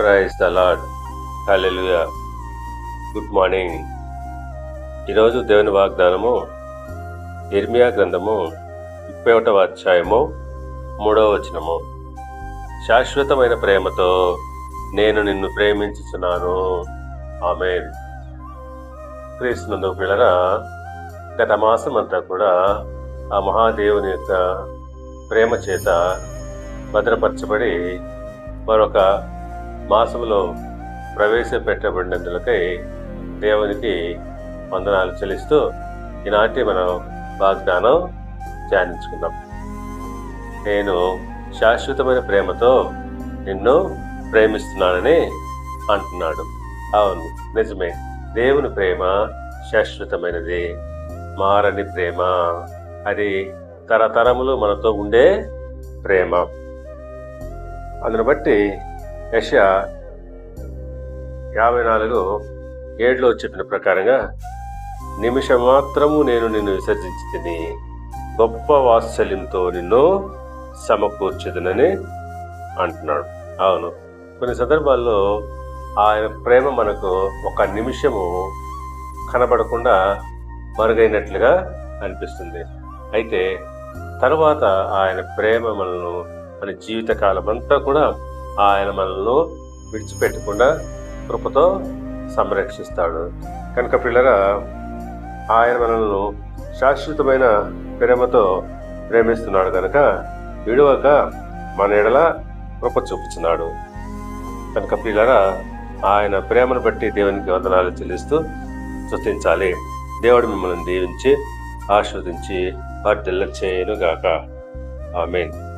Praise the lord good morning ఈరోజు దేవుని వాగ్దానము ఇర్మియా గ్రంథము ముప్పై ఒకటవ అధ్యాయము మూడవ వచనము. శాశ్వతమైన ప్రేమతో నేను నిన్ను ప్రేమించుచున్నాను. ఆమె క్రీస్తునందు పిల్లరా గత మాసం అంతా కూడా ఆ మహాదేవుని యొక్క ప్రేమ చేత భద్రపరచబడి మరొక మాసంలో ప్రవేశపెట్టబడినందులకై దేవునికి వందనాలు చెల్లిస్తూ ఈనాటి మనం వాగ్దానం ధ్యానించుకుందాం. నేను శాశ్వతమైన ప్రేమతో నిన్ను ప్రేమిస్తున్నానని అంటున్నాడు. అవును నిజమే. దేవుని ప్రేమ శాశ్వతమైనది. మారని ప్రేమ. అది తరతరములు మనతో ఉండే ప్రేమ. అందును బట్టి యశ యాభై నాలుగు ఏడులో చెప్పిన ప్రకారంగా నిమిషం మాత్రము నేను నిన్ను విసర్జించి తిని గొప్ప వాత్సల్యంతో నిన్ను సమకూర్చుదనని అంటున్నాడు. అవును కొన్ని సందర్భాల్లో ఆయన ప్రేమ మనకు ఒక నిమిషము కనబడకుండా మరుగైనట్లుగా అనిపిస్తుంది. అయితే తరువాత ఆయన ప్రేమ మనల్ని మన జీవితకాలం అంతా కూడా ఆయన మనల్ని విడిచిపెట్టకుండా కృపతో సంరక్షిస్తాడు. కనుక పిల్లరా ఆయన మనల్ని శాశ్వతమైన ప్రేమతో ప్రేమిస్తున్నాడు కనుక విడవక మన ఎడల కృప చూపుతున్నాడు కనుక పిల్లరా ఆయన ప్రేమను బట్టి దేవునికి వందనాలు చెల్లిస్తూ స్థుతించాలి దేవుడు మిమ్మల్ని దీవించి ఆస్వాదించి వర్ధిల్ల చేయను గాక ఆమెన్.